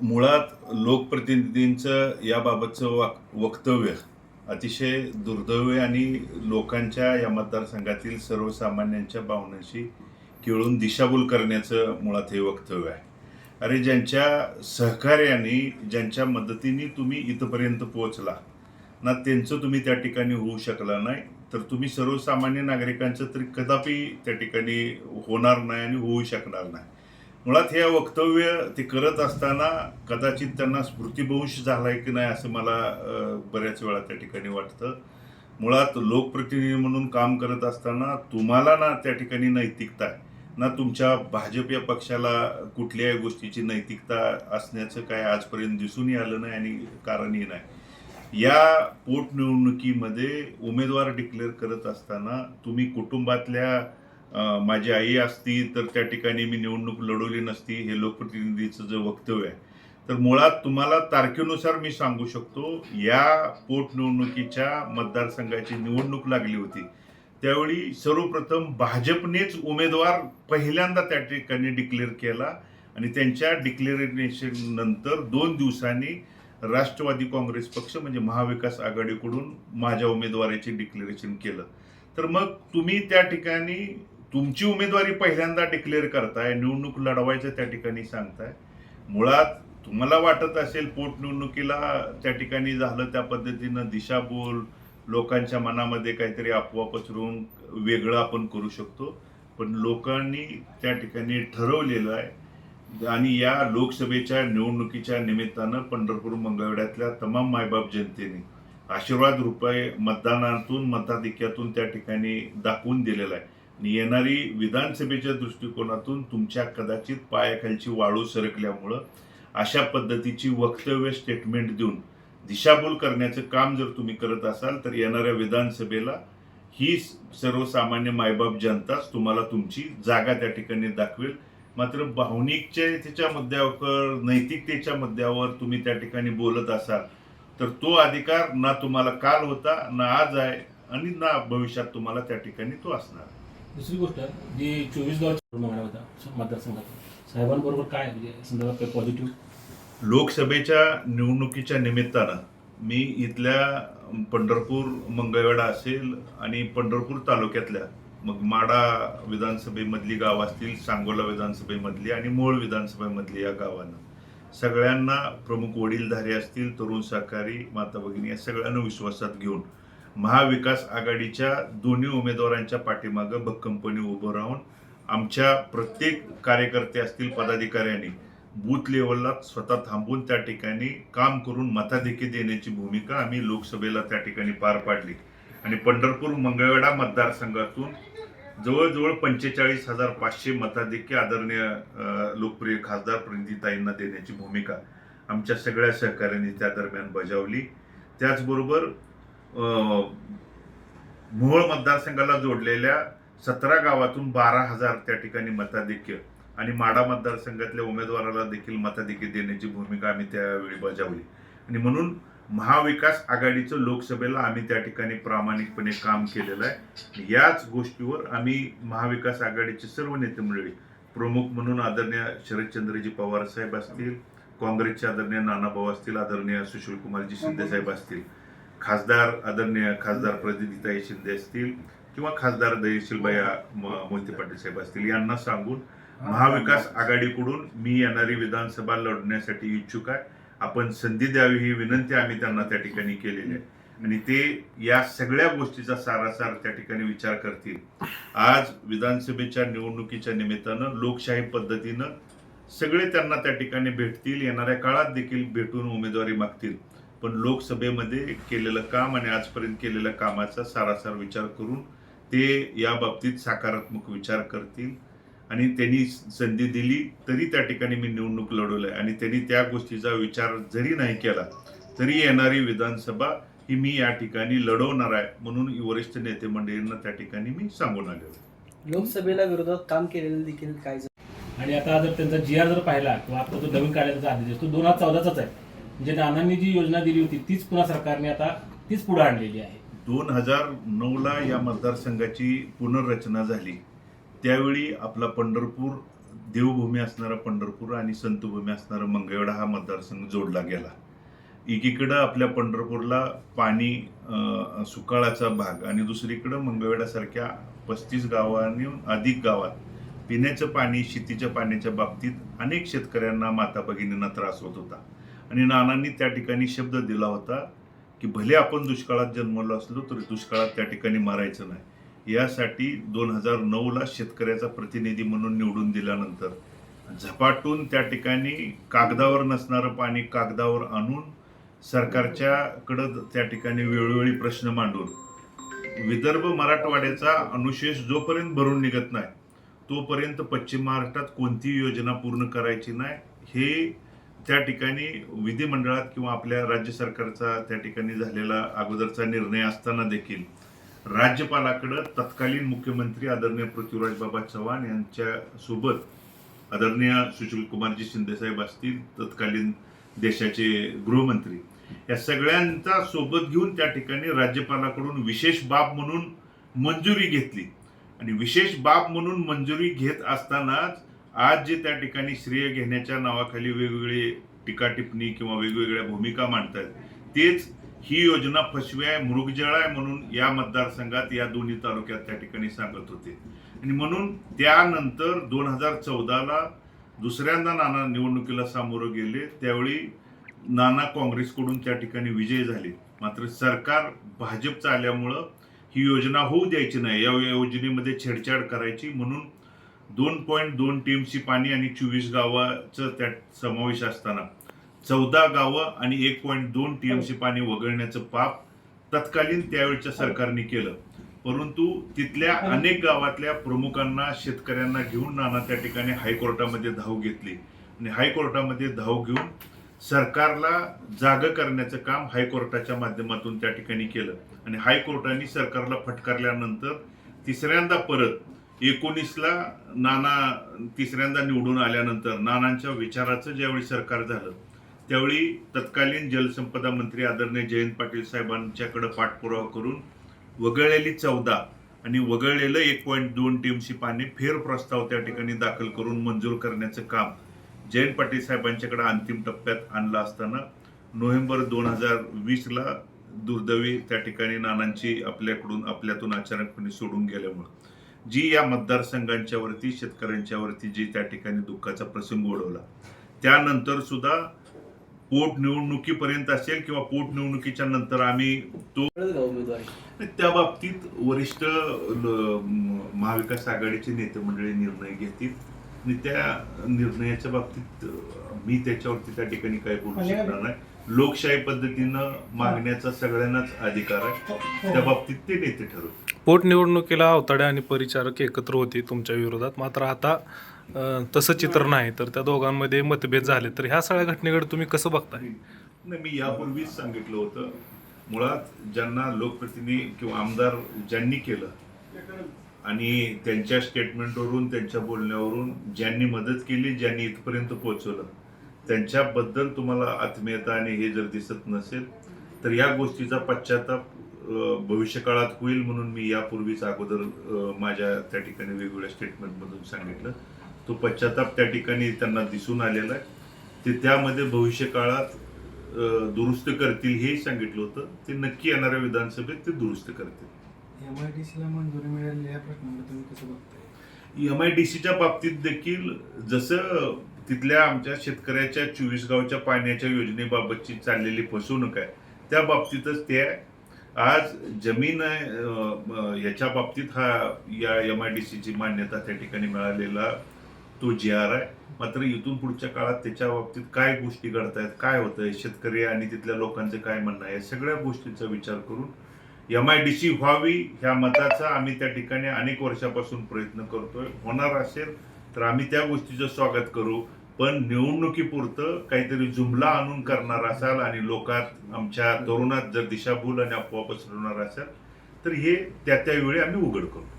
मुळात लोकप्रतिनिधींचं याबाबतचं वाक वक्तव्य अतिशय दुर्दैवी आणि लोकांच्या या मतदारसंघातील सर्वसामान्यांच्या भावनांशी खेळून दिशाभूल करण्याचं मुळात हे वक्तव्य आहे. अरे ज्यांच्या सहकार्याने ज्यांच्या मदतीने तुम्ही इथपर्यंत पोहोचला ना त्यांचं तुम्ही त्या ठिकाणी होऊ शकला नाही तर तुम्ही सर्वसामान्य नागरिकांचं तरी कदापि त्या ठिकाणी होणार नाही आणि होऊ शकणार नाही. मुळात हे वक्तव्य ते करत असताना कदाचित त्यांना स्मृतिभ्रंश झालाय की नाही असं मला बऱ्याच वेळा त्या ठिकाणी वाटतं. मुळात लोकप्रतिनिधी म्हणून काम करत असताना तुम्हाला ना त्या ठिकाणी नैतिकता आहे ना तुमच्या भाजप या पक्षाला कुठल्याही गोष्टीची नैतिकता असण्याचं काय आजपर्यंत दिसूनही आलं नाही आणि कारणही नाही. या पोटनिवडणुकीमध्ये उमेदवार डिक्लेअर करत असताना तुम्ही कुटुंबातल्या माझी आई असती तर त्या ठिकाणी मी निवडणूक लढवली नसती हे लोकप्रतिनिधीचं जे वक्तव्य आहे. तर मुळात तुम्हाला तारखेनुसार मी सांगू शकतो या पोटनिवडणुकीच्या मतदारसंघाची निवडणूक लागली होती. त्यावेळी सर्वप्रथम भाजपनेच उमेदवार पहिल्यांदा त्या ठिकाणी डिक्लेअर केला आणि त्यांच्या डिक्लेरेशन नंतर दोन दिवसांनी राष्ट्रवादी काँग्रेस पक्ष म्हणजे महाविकास आघाडीकडून माझ्या उमेदवाराचे डिक्लेरेशन केलं. तर मग तुम्ही त्या ठिकाणी तुमची उमेदवारी पहिल्यांदा डिक्लेअर करताय निवडणूक लढवायचं त्या ठिकाणी सांगताय. मुळात तुम्हाला वाटत असेल पोटनिवडणुकीला त्या ठिकाणी झालं त्या पद्धतीनं दिशाभूल लोकांच्या मनामध्ये काहीतरी अफवा पसरून वेगळं आपण करू शकतो. पण लोकांनी त्या ठिकाणी ठरवलेलं आहे. आणि या लोकसभेच्या निवडणुकीच्या निमित्तानं पंढरपूर मंगळवेढ्यातल्या तमाम मायबाप जनतेने आशीर्वाद रुपये मतदानातून मताधिक्यातून त्या ठिकाणी दाखवून दिलेला आहे. येणारी विधानसभेच्या दृष्टिकोनातून तुमच्या कदाचित पायाखालची वाळू सरकल्यामुळं अशा पद्धतीची वक्तव्य स्टेटमेंट देऊन दिशाभूल करण्याचं काम जर तुम्ही करत असाल तर येणाऱ्या विधानसभेला ही सर्वसामान्य मायबाप जनताच तुम्हाला तुमची जागा त्या ठिकाणी दाखवेल. मात्र भावनिकतेच्या मुद्द्यावर नैतिकतेच्या मुद्द्यावर तुम्ही त्या ठिकाणी बोलत असाल तर तो अधिकार ना तुम्हाला काल होता ना आज आहे आणि ना भविष्यात तुम्हाला त्या ठिकाणी तो असणार दुसरी गोष्ट जी चोवीस गावचा होता मतदारसंघात. साहेबांबरोबर काय म्हणजे संदर्भात काही पॉझिटिव्ह लोकसभेच्या निवडणुकीच्या निमित्तानं मी इथल्या पंढरपूर मंगळवेढा असेल आणि पंढरपूर तालुक्यातल्या मग माडा विधानसभेमधली गाव असतील सांगोला विधानसभेमधली आणि मूळ विधानसभेमधली या गावांना. सगळ्यांना प्रमुख वडीलधारे असतील तरुण सहकारी माता भगिनी या सगळ्यांना विश्वासात घेऊन महाविकास आघाडीच्या दोन्ही उमेदवारांच्या पाठीमागं भक्कमपणे उभं राहून आमच्या प्रत्येक कार्यकर्ते असतील पदाधिकाऱ्यांनी बूथ लेवलला स्वतः थांबून त्या ठिकाणी काम करून मताधिकी देण्याची भूमिका आम्ही लोकसभेला त्या ठिकाणी पार पाडली. आणि पंढरपूर मंगळवेढा मतदारसंघातून जवळजवळ पंचेचाळीस हजार पाचशे मताधिक्य आदरणीय लोकप्रिय खासदार प्रणितीताईंना देण्याची भूमिका आमच्या सगळ्या सहकाऱ्यांनी त्या दरम्यान बजावली. त्याचबरोबर मोहोळ मतदारसंघाला जोडलेल्या सतरा गावातून बारा हजार त्या ठिकाणी मताधिक्य आणि माडा मतदारसंघातल्या उमेदवाराला देखील मताधिक्य देण्याची भूमिका आम्ही त्यावेळी बजावली. आणि म्हणून महाविकास आघाडीचं लोकसभेला आम्ही त्या ठिकाणी प्रामाणिकपणे काम केलेलं आहे. याच गोष्टीवर आम्ही महाविकास आघाडीचे सर्व नेते मंडळी प्रमुख म्हणून आदरणीय शरदचंद्रजी पवार साहेब असतील काँग्रेसचे आदरणीय नानाभाऊ असतील आदरणीय सुशीलकुमारजी शिंदे साहेब असतील खासदार आदरणीय खासदार प्रदितीताई शिंदे असतील किंवा खासदार दयशीलबाया मोहिते पाटील साहेब असतील यांना सांगून महाविकास आघाडीकडून मी येणारी विधानसभा लढण्यासाठी इच्छुक आहे. आपण संधी द्यावी ही विनंती आम्ही त्यांना त्या ठिकाणी केलेली आहे. आणि ते या सगळ्या गोष्टीचा सारासार त्या ठिकाणी विचार करतील. आज विधानसभेच्या निवडणुकीच्या निमित्तानं लोकशाही पद्धतीनं सगळे त्यांना त्या ठिकाणी भेटतील. येणाऱ्या काळात देखील भेटून उमेदवारी मागतील. पण लोकसभेमध्ये केलेलं काम आणि आजपर्यंत केलेल्या कामाचा सारासार विचार करून ते या बाबतीत सकारात्मक विचार करतील. आणि त्यांनी संधी दिली तरी त्या ठिकाणी मी निवडणूक लढवलंय. आणि त्यांनी त्या गोष्टीचा विचार जरी नाही केला तरी येणारी विधानसभा ही मी या ठिकाणी लढवणार आहे म्हणून वरिष्ठ नेते मंडळींना त्या ठिकाणी मी सांगून आलेलो आहे. लोकसभेला विरोधात काम केलेलं देखील काय आणि आता जर त्यांचा जी आर जर पाहिला किंवा आता तो नवीन काढण्याचा आदेश तो दोन हजार चौदाचाच आहे. म्हणजे नानांनी जी योजना दिली होती तीच पुन्हा सरकारने आता तीच पुढे आणलेली आहे. दोन हजार नऊला या मतदारसंघाची पुनर्रचना झाली. त्यावेळी आपला पंढरपूर देवभूमी असणारा पंढरपूर आणि संतभूमी असणारा मंगळवेढा हा मतदारसंघ जोडला गेला. एकीकडं आपल्या पंढरपूरला पाणी सुकाळाचा भाग आणि दुसरीकडं मंगळवेढ्यासारख्या पस्तीस गावांनी अधिक गावात पिण्याचं पाणी शेतीच्या पाण्याच्या बाबतीत अनेक शेतकऱ्यांना माता भगिनींना त्रास होत होता. आणि नानांनी त्या ठिकाणी शब्द दिला होता की भले आपण दुष्काळात जन्मलो असलो तरी दुष्काळात त्या ठिकाणी मारायचं नाही. यासाठी दोन हजार नऊला शेतकऱ्याचा प्रतिनिधी म्हणून निवडून दिल्यानंतर झपाटून त्या ठिकाणी कागदावर नसणारं पाणी कागदावर आणून सरकारच्याकडं त्या ठिकाणी वेळोवेळी प्रश्न मांडून विदर्भ मराठवाड्याचा अनुशेष जोपर्यंत भरून निघत नाही तोपर्यंत पश्चिम महाराष्ट्रात कोणतीही योजना पूर्ण करायची नाही. हे त्या ठिकाणी विधिमंडळात किंवा आपल्या राज्य सरकारचा त्या ठिकाणी झालेला अगोदरचा निर्णय असताना देखील राज्यपालाकडं तत्कालीन मुख्यमंत्री आदरणीय पृथ्वीराज बाबा चव्हाण यांच्या सोबत आदरणीय सुशील कुमारजी शिंदेसाहेब असतील तत्कालीन देशाचे गृहमंत्री या सगळ्यांचा सोबत घेऊन त्या ठिकाणी राज्यपालाकडून विशेष बाब म्हणून मंजुरी घेतली. आणि विशेष बाब म्हणून मंजुरी घेत असतानाच आज जे त्या ठिकाणी श्रेय घेण्याच्या नावाखाली वेगवेगळे टीका टिप्पणी किंवा वेगवेगळ्या भूमिका मांडतात तेच ही योजना फसवी आहे मृगजळ आहे म्हणून या मतदारसंघात या दोन्ही तालुक्यात त्या ठिकाणी सांगत होते. आणि म्हणून त्यानंतर दोन हजार चौदाला दुसऱ्यांदा नाना निवडणुकीला सामोरं गेले. त्यावेळी नाना काँग्रेसकडून त्या ठिकाणी विजय झाले. मात्र सरकार भाजपचं आल्यामुळं ही योजना होऊ द्यायची नाही. या योजनेमध्ये छेडछाड करायची. म्हणून दोन पॉईंट दोन टीएमसी पाणी आणि चोवीस गावाचं त्यात समावेश असताना चौदा गावं आणि एक पॉईंट दोन टीएमसी पाणी वगळण्याचं पाप तत्कालीन त्यावेळच्या सरकारने केलं. परंतु तिथल्या अनेक गावातल्या प्रमुखांना शेतकऱ्यांना घेऊन नाना त्या ठिकाणी हायकोर्टामध्ये धाव घेतली. आणि हायकोर्टामध्ये धाव घेऊन सरकारला जाग करण्याचं काम हायकोर्टाच्या माध्यमातून त्या ठिकाणी केलं. आणि हायकोर्टाने सरकारला फटकारल्यानंतर तिसऱ्यांदा परत एकोणीसला नाना तिसऱ्यांदा निवडून आल्यानंतर नानांच्या विचाराचं ज्यावेळी सरकार झालं त्यावेळी तत्कालीन जलसंपदा मंत्री आदरणीय जयंत पाटील साहेबांच्याकडे पाठपुरावा करून वगळलेली चौदा आणि वगळलेलं एक पॉईंट दोन टीएमसी पाणी फेर प्रस्ताव त्या ठिकाणी दाखल करून मंजूर करण्याचं काम जयंत पाटील साहेबांच्याकडे अंतिम टप्प्यात आणलं असताना नोव्हेंबर दोन हजार वीसला दुर्दैवी त्या ठिकाणी नानांची आपल्याकडून आपल्यातून अचानकपणे सोडून गेल्यामुळं. जी या मतदारसंघांच्या वरती शेतकऱ्यांच्या वरती जी त्या ठिकाणी दुःखाचा प्रसंग ओढवला त्यानंतर सुद्धा पोटनिवडणुकीपर्यंत असेल किंवा पोटनिवडणुकीच्या नंतर आम्ही तो त्या बाबतीत वरिष्ठ महाविकास आघाडीचे नेते मंडळी निर्णय घेतील. आणि त्या निर्णयाच्या बाबतीत मी त्याच्यावरती त्या ठिकाणी काही बोलू शकणार नाही. लोकशाही पद्धतीनं मागण्याचा सगळ्यांनाच अधिकार आहे. त्या बाबतीत ते नेते ठरवतील. पोटनिवडणुकीला अवताडे आणि परिचारक एकत्र होते तुमच्या विरोधात. मात्र आता अं, तसं चित्र नाही तर त्या दोघांमध्ये मतभेद झाले. तर ह्या सगळ्या घटनेकडे तुम्ही कसं बघताय? नाही मी यापूर्वीच सांगितलं होतं. मुळात ज्यांना लोकप्रतिनिधी किंवा आमदार ज्यांनी केलं आणि त्यांच्या स्टेटमेंटवरून त्यांच्या बोलण्यावरून ज्यांनी मदत केली ज्यांनी इथपर्यंत पोहोचवलं त्यांच्याबद्दल तुम्हाला आत्मीयता आणि हे जर दिसत नसेल तर या गोष्टीचा पश्चाताप भविष्यकाळात होईल म्हणून मी यापूर्वीच अगोदर माझ्या त्या ठिकाणी वेगवेगळ्या स्टेटमेंटमधून सांगितलं. तो पश्चाताप त्या ठिकाणी त्यांना दिसून आलेला आहे. ते त्यामध्ये भविष्य काळात अ, दुरुस्त करतील हेही सांगितलं होतं. ते नक्की येणाऱ्या विधानसभेत ते दुरुस्त करतील. एम आय डी सीला मंजुरी मिळाली या प्रश्नाकडे तुम्ही कसं बघताय? एम आय डी सीच्या बाबतीत देखील जसं तिथल्या आमच्या शेतकऱ्याच्या चोवीस गावच्या पाण्याच्या योजनेबाबतची चाललेली फसवणूक आहे. त्या बाबतीतच ते आहे आज जमीन आहे, याच्या बाबतीत हा या एम आय डी सीची मान्यता त्या ठिकाणी मिळालेला तो जी आर आहे. मात्र इथून पुढच्या काळात त्याच्या बाबतीत काय गोष्टी घडतायत काय होतंय शेतकरी आणि तिथल्या लोकांचं काय म्हणणं आहे या सगळ्या गोष्टींचा विचार करून एम आय डी सी व्हावी ह्या मताचा आम्ही त्या ठिकाणी अनेक वर्षापासून प्रयत्न करतोय. होणार असेल तर आम्ही त्या गोष्टीचं स्वागत करू. पण निवडणुकीपुरतं काहीतरी जुमला आणून करणार असाल आणि लोकात आमच्या तरुणात जर दिशाभूल आणि अफवा पसरवणार असाल तर हे त्या त्यावेळी आम्ही उघड करू